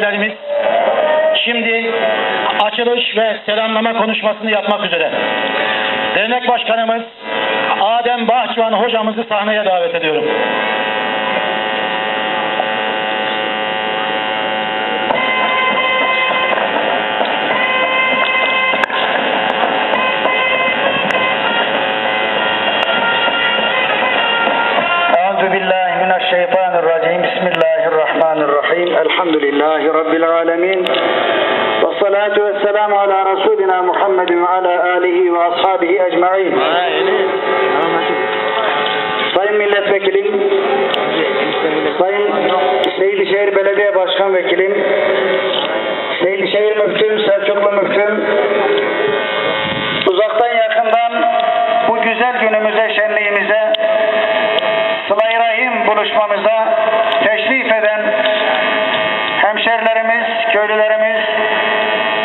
misafirlerimiz şimdi açılış ve selamlama konuşmasını yapmak üzere. Dernek Başkanımız Adem Bahçıvan hocamızı sahneye davet ediyorum. الرحيم الحمد لله رب العالمين والصلاة والسلام على رسولنا محمد وعلى آله وأصحابه أجمعين Sayın Milletvekilim, Sayın Seydişehir Belediye Başkan Vekilim, Seydişehir Müftüm, Selçuklu Müftüm, uzaktan yakından bu güzel günümüze, şenliğimize Sıla-i Rahim buluşmamıza teşrif eden hemşerilerimiz, köylülerimiz,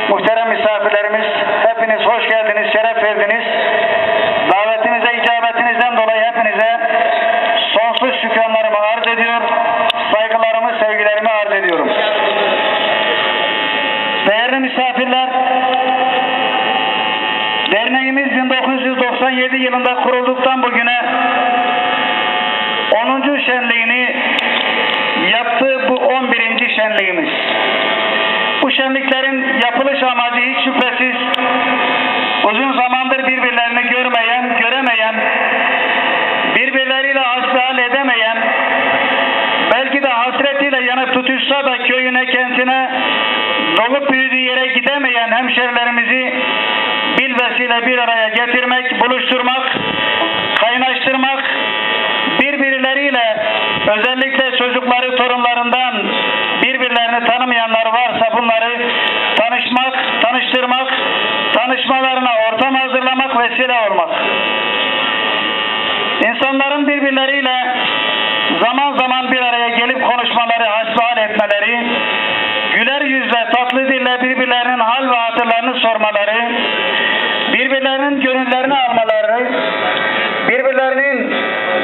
muhterem misafirlerimiz hepiniz hoş geldiniz, şeref verdiniz. Davetinize, icabetinizden dolayı hepinize sonsuz şükranlarımı arz ediyor, saygılarımı, sevgilerimi arz ediyorum. Değerli misafirler, derneğimiz 1997 yılında kurulduktan bugüne 10. şenliğini yaptığı bu 11. şenliğimiz. Amacı hiç şüphesiz uzun zamandır birbirlerini görmeyen, göremeyen, birbirleriyle hasbihal edemeyen, belki de hasretiyle yanıp tutuşsa da köyüne, kentine, dolup büyüdüğü yere gidemeyen hemşerilerimizi bilvesiyle bir araya getirmek, buluşturmak, kaynaştırmak, birbirleriyle özellikle çocukları torunlarından birbirlerini tanımayanlar varsa bunları tanışmak, tanıştırmak, tanışmalarına ortam hazırlamak, vesile olmak. İnsanların birbirleriyle zaman zaman bir araya gelip konuşmaları, hasbihal etmeleri, güler yüzle, tatlı dille birbirlerinin hal ve hatırlarını sormaları, birbirlerinin gönüllerini almaları, birbirlerinin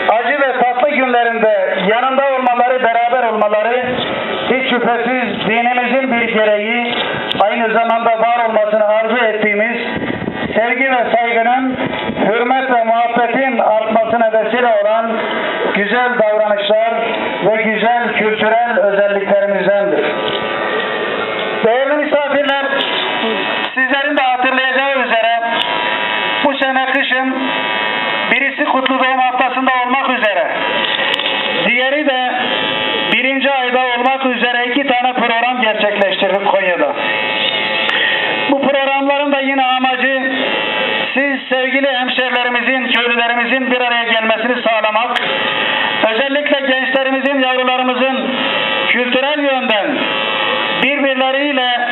acı ve tatlı günlerinde yanında olmaları, beraber olmaları hiç şüphesiz dinimizin bir gereği, aynı zamanda var olmasını arzu ettiğimiz sevgi ve saygının, hürmet ve muhabbetin artmasına vesile olan güzel davranışlar ve güzel kültürel özelliklerimizdendir. Değerli misafirler, sizlerin de hatırlayacağı üzere bu sene kışın birisi Kutlu Doğum haftasında olmak üzere, diğeri de birinci ayda olmak üzere iki tane program gerçekleştirdik Konya'da. Bu programların da yine amacı siz sevgili hemşerilerimizin, köylülerimizin bir araya gelmesini sağlamak, özellikle gençlerimizin, yavrularımızın kültürel yönden birbirleriyle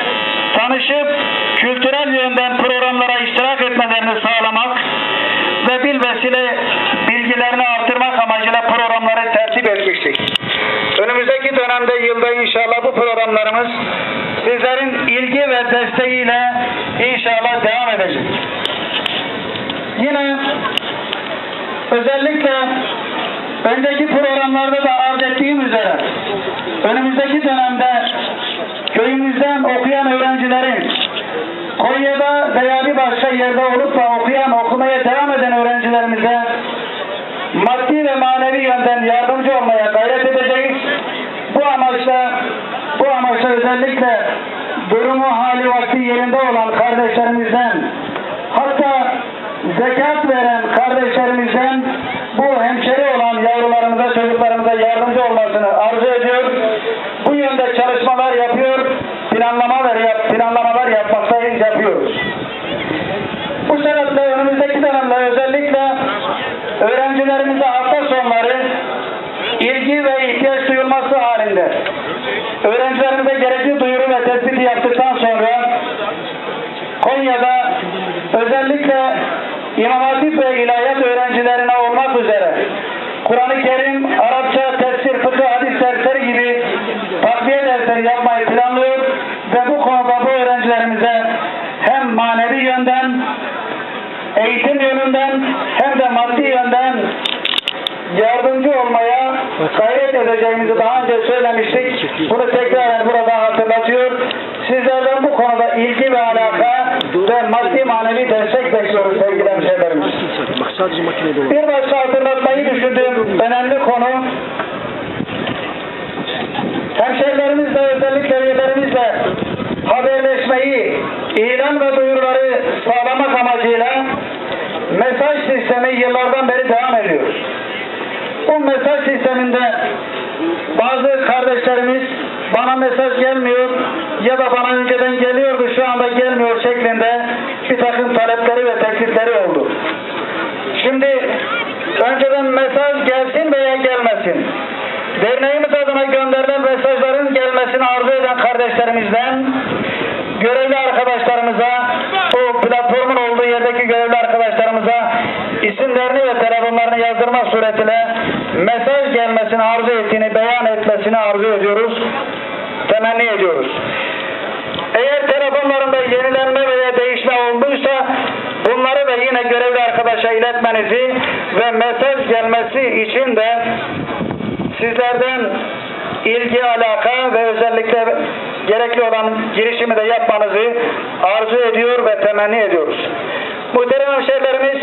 tanışıp kültürel yönden programlara iştirak etmelerini sağlamak ve bilvesile bilgilerini artırmak amacıyla programları tertip etmiştik. Önümüzdeki dönemde yılda inşallah bu programlarımız sizlerin ilgi ve desteğiyle inşallah devam edecek. Yine özellikle önceki programlarda da arz ettiğim üzere önümüzdeki dönemde köyümüzden okuyan öğrencilerin Konya'da veya bir başka yerde olup da okuyan, okumaya devam öğrencilerimize maddi ve manevi yönden yardımcı olmaya gayret edeceğiz. Bu amaçla bu amaçla özellikle durumu hali vakti yerinde olan kardeşlerimizden hatta zekat öğrencilerimize hafta sonları ilgi ve ihtiyaç duyulması halinde. Öğrencilerimize gerekli duyuru ve tespiti yaptıktan sonra Konya'da özellikle İmam Hatip ve İlahiyat öğrencilerine olmak üzere Kur'an-ı Kerim, Arapça, tefsir, fıkıh, hadis dersleri gibi takviye dersleri yapmayı planlıyor ve bu konuda bu öğrencilerimize hem manevi yönden eğitim yönünden hem de maddi yönden yardımcı olmaya gayret edeceğimizi daha önce söylemiştik. Bunu tekrar burada hatırlatıyor. Sizlerden bu konuda ilgi ve alaka ve maddi manevi destek bekliyoruz sevgili hemşehrilerimiz. Bir başka hatırlatmayı düşündüğüm önemli konu hemşehrilerimizle özellikle üyelerimizle haberleşmeyi, ilan ve duyuruları sağlamak amacıyla mesaj sistemi yıllardan beri devam ediyor. Bu mesaj sisteminde bazı kardeşlerimiz bana mesaj gelmiyor ya da bana önceden geliyordu şu anda gelmiyor şeklinde bir takım talepleri ve teklifleri oldu. Şimdi önceden mesaj gelsin veya gelmesin. Derneğimiz adına gönderilen mesajların gelmesini arzu eden kardeşlerimizden görevli arkadaşlarımıza platformun olduğu yerdeki görevli arkadaşlarımıza isimlerini ve telefonlarını yazdırmak suretiyle mesaj gelmesini arzu ettiğini beyan etmesini arzu ediyoruz. Temenni ediyoruz. Eğer telefonlarında yenilenme veya değişme olduysa bunları da yine görevli arkadaşa iletmenizi ve mesaj gelmesi için de sizlerden ilgi, alaka ve özellikle gerekli olan girişimi de yapmanızı arzu ediyor ve temenni ediyoruz. Muhterem hemşehrilerimiz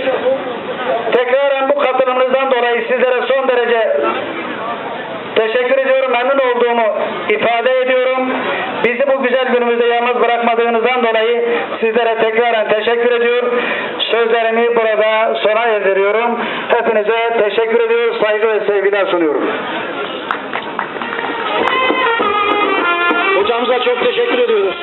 tekraren bu katılımınızdan dolayı sizlere son derece Teşekkür ediyorum. Memnun olduğumu ifade ediyorum. Bizi bu güzel günümüzde yalnız bırakmadığınızdan dolayı sizlere tekraren teşekkür ediyor. Sözlerimi burada sona erdiriyorum. Hepinize teşekkür ediyoruz. Saygı ve sevgiler sunuyorum. Hocamıza çok teşekkür ediyoruz.